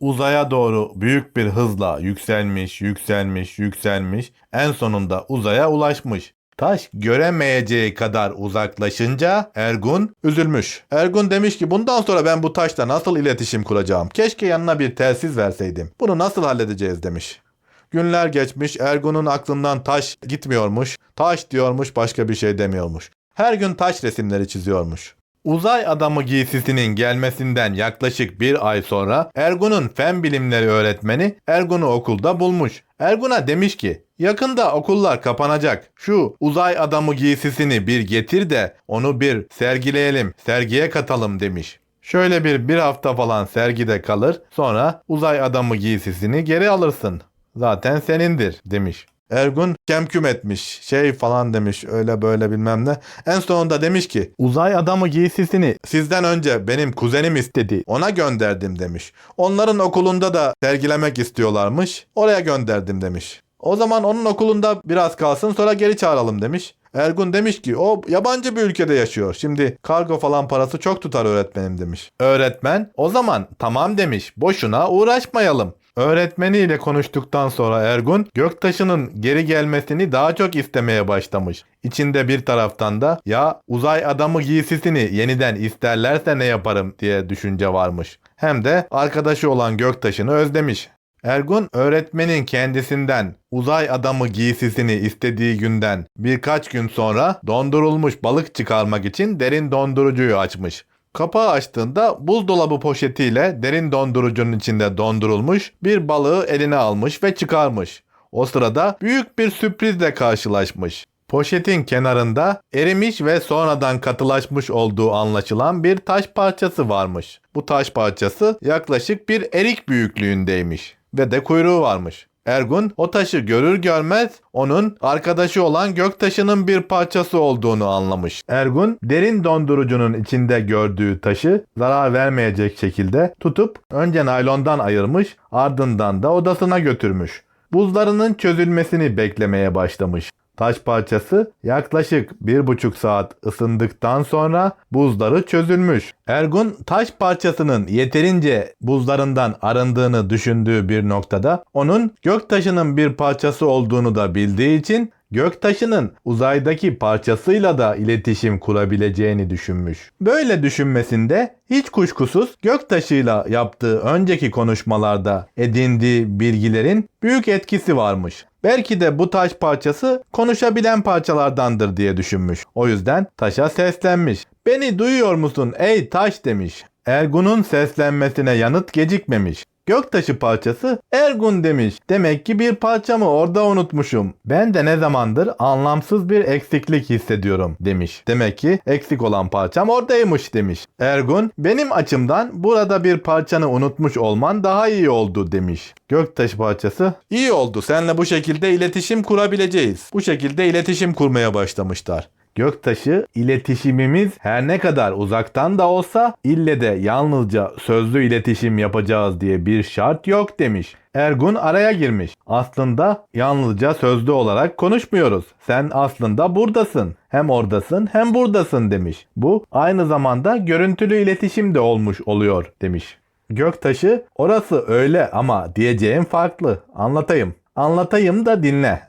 uzaya doğru büyük bir hızla yükselmiş, yükselmiş, yükselmiş. En sonunda uzaya ulaşmış. Taş göremeyeceği kadar uzaklaşınca Ergun üzülmüş. Ergun demiş ki bundan sonra ben bu taşla nasıl iletişim kuracağım? Keşke yanına bir telsiz verseydim. Bunu nasıl halledeceğiz demiş. Günler geçmiş, Ergun'un aklından taş gitmiyormuş. Taş diyormuş, başka bir şey demiyormuş. Her gün taş resimleri çiziyormuş. Uzay adamı giysisinin gelmesinden yaklaşık bir ay sonra Ergun'un fen bilimleri öğretmeni Ergun'u okulda bulmuş. Ergun'a demiş ki yakında okullar kapanacak. Şu uzay adamı giysisini bir getir de onu bir sergileyelim, sergiye katalım demiş. Şöyle bir bir hafta falan sergide kalır sonra uzay adamı giysisini geri alırsın. Zaten senindir demiş. Ergun kemküm etmiş şey falan demiş öyle böyle bilmem ne. En sonunda demiş ki uzay adamı giysisini sizden önce benim kuzenim istedi ona gönderdim demiş. Onların okulunda da sergilemek istiyorlarmış oraya gönderdim demiş. O zaman onun okulunda biraz kalsın sonra geri çağıralım demiş. Ergun demiş ki o yabancı bir ülkede yaşıyor. Şimdi kargo falan parası çok tutar öğretmenim demiş. Öğretmen o zaman tamam demiş boşuna uğraşmayalım. Öğretmeniyle konuştuktan sonra Ergun göktaşının geri gelmesini daha çok istemeye başlamış. İçinde bir taraftan da ya uzay adamı giysisini yeniden isterlerse ne yaparım diye düşünce varmış. Hem de arkadaşı olan göktaşını özlemiş. Ergun öğretmenin kendisinden uzay adamı giysisini istediği günden birkaç gün sonra dondurulmuş balık çıkarmak için derin dondurucuyu açmış. Kapağı açtığında buzdolabı poşetiyle derin dondurucunun içinde dondurulmuş bir balığı eline almış ve çıkarmış. O sırada büyük bir sürprizle karşılaşmış. Poşetin kenarında erimiş ve sonradan katılaşmış olduğu anlaşılan bir taş parçası varmış. Bu taş parçası yaklaşık bir erik büyüklüğündeymiş ve de kuyruğu varmış. Ergun o taşı görür görmez onun arkadaşı olan göktaşının bir parçası olduğunu anlamış. Ergun derin dondurucunun içinde gördüğü taşı zarar vermeyecek şekilde tutup önce naylondan ayırmış ardından da odasına götürmüş. Buzlarının çözülmesini beklemeye başlamış. Taş parçası yaklaşık bir buçuk saat ısındıktan sonra buzları çözülmüş. Ergun taş parçasının yeterince buzlarından arındığını düşündüğü bir noktada onun göktaşının bir parçası olduğunu da bildiği için göktaşının uzaydaki parçasıyla da iletişim kurabileceğini düşünmüş. Böyle düşünmesinde hiç kuşkusuz göktaşıyla yaptığı önceki konuşmalarda edindiği bilgilerin büyük etkisi varmış. Belki de bu taş parçası konuşabilen parçalardandır diye düşünmüş. O yüzden taşa seslenmiş. Beni duyuyor musun ey taş demiş. Ergun'un seslenmesine yanıt gecikmemiş. Göktaşı parçası Ergun demiş. Demek ki bir parçamı orada unutmuşum. Ben de ne zamandır anlamsız bir eksiklik hissediyorum demiş. Demek ki eksik olan parçam oradaymış demiş. Ergun benim açımdan burada bir parçanı unutmuş olman daha iyi oldu demiş. Göktaşı parçası iyi oldu. Seninle bu şekilde iletişim kurabileceğiz. Bu şekilde iletişim kurmaya başlamışlar. Göktaşı iletişimimiz her ne kadar uzaktan da olsa ille de yalnızca sözlü iletişim yapacağız diye bir şart yok demiş. Ergun araya girmiş. Aslında yalnızca sözlü olarak konuşmuyoruz. Sen aslında buradasın. Hem oradasın hem buradasın demiş. Bu aynı zamanda görüntülü iletişim de olmuş oluyor demiş. Göktaşı orası öyle ama diyeceğim farklı. Anlatayım. Anlatayım da dinle.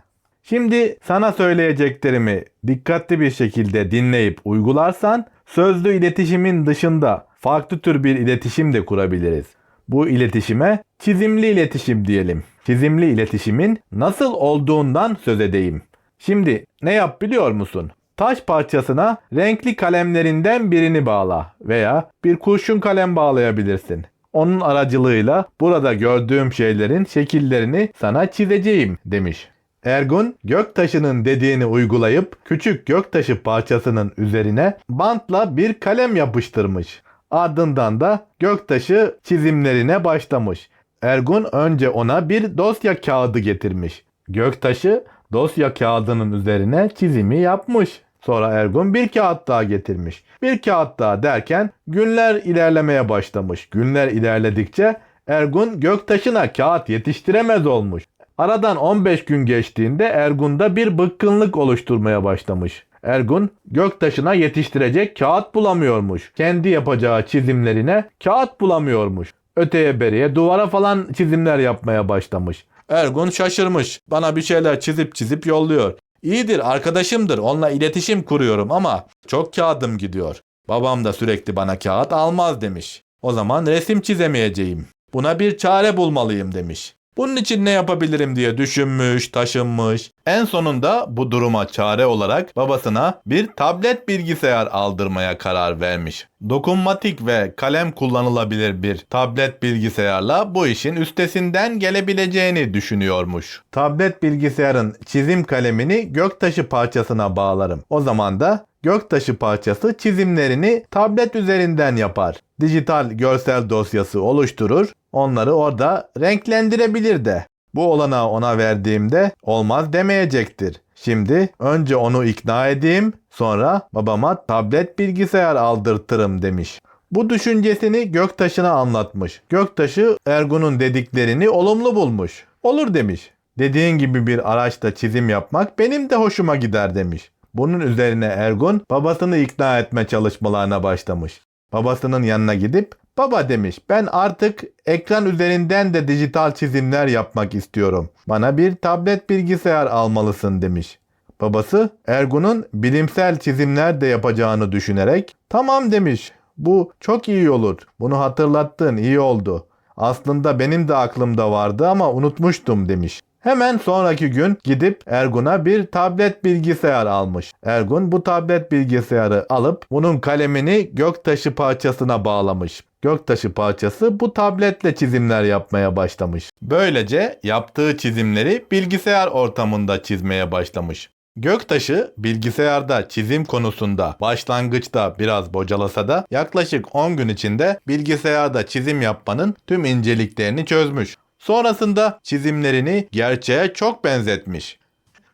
Şimdi sana söyleyeceklerimi dikkatli bir şekilde dinleyip uygularsan sözlü iletişimin dışında farklı tür bir iletişim de kurabiliriz. Bu iletişime çizimli iletişim diyelim. Çizimli iletişimin nasıl olduğundan söz edeyim. Şimdi ne yap biliyor musun? Taş parçasına renkli kalemlerinden birini bağla veya bir kurşun kalem bağlayabilirsin. Onun aracılığıyla burada gördüğüm şeylerin şekillerini sana çizeceğim demiş. Ergun göktaşının dediğini uygulayıp küçük göktaşı parçasının üzerine bantla bir kalem yapıştırmış. Ardından da göktaşı çizimlerine başlamış. Ergun önce ona bir dosya kağıdı getirmiş. Göktaşı dosya kağıdının üzerine çizimi yapmış. Sonra Ergun bir kağıt daha getirmiş. Bir kağıt daha derken günler ilerlemeye başlamış. Günler ilerledikçe Ergun göktaşına kağıt yetiştiremez olmuş. Aradan 15 gün geçtiğinde Ergun'da bir bıkkınlık oluşturmaya başlamış. Ergun göktaşına yetiştirecek kağıt bulamıyormuş. Kendi yapacağı çizimlerine kağıt bulamıyormuş. Öteye beriye duvara falan çizimler yapmaya başlamış. Ergun şaşırmış. Bana bir şeyler çizip çizip yolluyor. İyidir arkadaşımdır onunla iletişim kuruyorum ama çok kağıdım gidiyor. Babam da sürekli bana kağıt almaz demiş. O zaman resim çizemeyeceğim. Buna bir çare bulmalıyım demiş. Bunun için ne yapabilirim diye düşünmüş, taşınmış. En sonunda bu duruma çare olarak babasına bir tablet bilgisayar aldırmaya karar vermiş. Dokunmatik ve kalem kullanılabilir bir tablet bilgisayarla bu işin üstesinden gelebileceğini düşünüyormuş. Tablet bilgisayarın çizim kalemini göktaşı parçasına bağlarım. O zaman da göktaşı parçası çizimlerini tablet üzerinden yapar. Dijital görsel dosyası oluşturur. Onları orada renklendirebilir de. Bu olanağı ona verdiğimde olmaz demeyecektir. Şimdi önce onu ikna edeyim, sonra babama tablet bilgisayar aldırtırım demiş. Bu düşüncesini Göktaş'ına anlatmış. Göktaşı Ergun'un dediklerini olumlu bulmuş. Olur demiş. Dediğin gibi bir araçta çizim yapmak benim de hoşuma gider demiş. Bunun üzerine Ergun babasını ikna etme çalışmalarına başlamış. Babasının yanına gidip baba demiş ben artık ekran üzerinden de dijital çizimler yapmak istiyorum. Bana bir tablet bilgisayar almalısın demiş. Babası Ergun'un bilimsel çizimler de yapacağını düşünerek tamam demiş. Bu çok iyi olur. Bunu hatırlattın iyi oldu. Aslında benim de aklımda vardı ama unutmuştum demiş. Hemen sonraki gün gidip Ergun'a bir tablet bilgisayar almış. Ergun bu tablet bilgisayarı alıp bunun kalemini göktaşı parçasına bağlamış. Göktaşı parçası bu tabletle çizimler yapmaya başlamış. Böylece yaptığı çizimleri bilgisayar ortamında çizmeye başlamış. Göktaşı bilgisayarda çizim konusunda başlangıçta biraz bocalasa da yaklaşık 10 gün içinde bilgisayarda çizim yapmanın tüm inceliklerini çözmüş. Sonrasında çizimlerini gerçeğe çok benzetmiş.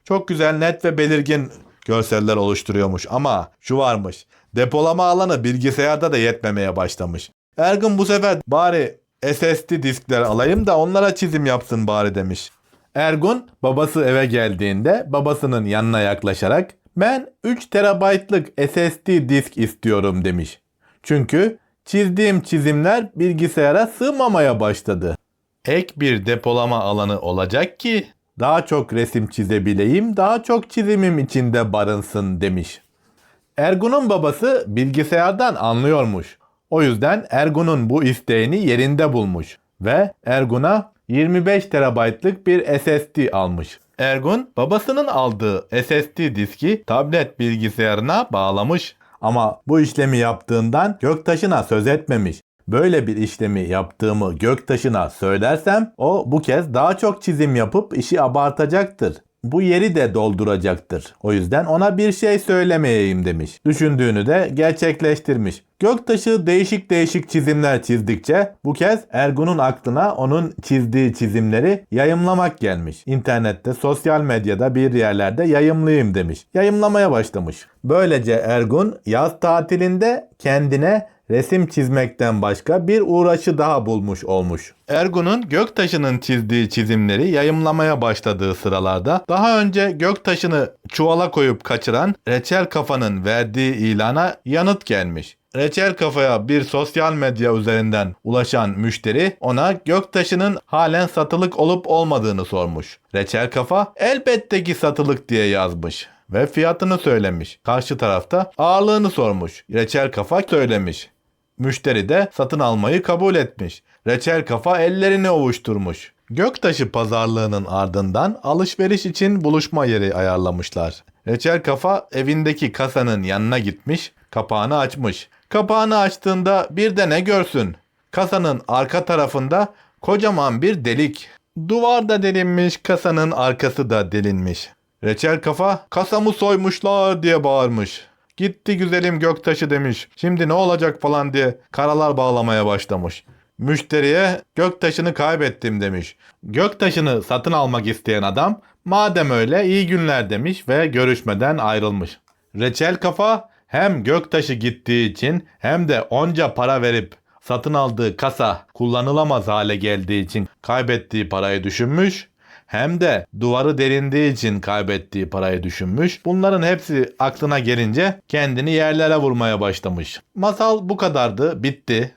Çok güzel net ve belirgin görseller oluşturuyormuş ama şu varmış. Depolama alanı bilgisayarda da yetmemeye başlamış. Ergun bu sefer bari SSD diskler alayım da onlara çizim yapsın bari demiş. Ergun babası eve geldiğinde babasının yanına yaklaşarak ben 3 terabaytlık SSD disk istiyorum demiş. Çünkü çizdiğim çizimler bilgisayara sığmamaya başladı. Ek bir depolama alanı olacak ki daha çok resim çizebileyim, daha çok çizimim içinde barınsın demiş. Ergun'un babası bilgisayardan anlıyormuş. O yüzden Ergun'un bu isteğini yerinde bulmuş ve Ergun'a 25 terabaytlık bir SSD almış. Ergun babasının aldığı SSD diski tablet bilgisayarına bağlamış. Ama bu işlemi yaptığından Göktaş'ına söz etmemiş. Böyle bir işlemi yaptığımı Göktaş'ına söylersem o bu kez daha çok çizim yapıp işi abartacaktır. Bu yeri de dolduracaktır. O yüzden ona bir şey söylemeyeyim demiş. Düşündüğünü de gerçekleştirmiş. Göktaşı değişik değişik çizimler çizdikçe bu kez Ergun'un aklına onun çizdiği çizimleri yayımlamak gelmiş. İnternette, sosyal medyada bir yerlerde yayımlayayım demiş. Yayımlamaya başlamış. Böylece Ergun yaz tatilinde kendine resim çizmekten başka bir uğraşı daha bulmuş olmuş. Ergun'un Göktaşı'nın çizdiği çizimleri yayımlamaya başladığı sıralarda daha önce Göktaşı'nı çuvala koyup kaçıran Reçel Kafa'nın verdiği ilana yanıt gelmiş. Reçel Kafa'ya bir sosyal medya üzerinden ulaşan müşteri ona Göktaşı'nın halen satılık olup olmadığını sormuş. Reçel Kafa elbette ki satılık diye yazmış ve fiyatını söylemiş. Karşı tarafta ağırlığını sormuş. Reçel Kafa söylemiş. Müşteri de satın almayı kabul etmiş. Reçel kafa ellerini ovuşturmuş. Göktaşı pazarlığının ardından alışveriş için buluşma yeri ayarlamışlar. Reçel kafa evindeki kasanın yanına gitmiş, kapağını açmış. Kapağını açtığında bir de ne görsün? Kasanın arka tarafında kocaman bir delik. Duvar da delinmiş, kasanın arkası da delinmiş. Reçel kafa kasamı soymuşlar diye bağırmış. Gitti güzelim göktaşı demiş. Şimdi ne olacak falan diye karalar bağlamaya başlamış. Müşteriye göktaşını kaybettim demiş. Göktaşını satın almak isteyen adam madem öyle iyi günler demiş ve görüşmeden ayrılmış. Reçel kafa hem göktaşı gittiği için hem de onca para verip satın aldığı kasa kullanılamaz hale geldiği için kaybettiği parayı düşünmüş hem de duvarı derindiği için kaybettiği parayı düşünmüş. Bunların hepsi aklına gelince kendini yerlere vurmaya başlamış. Masal bu kadardı, bitti.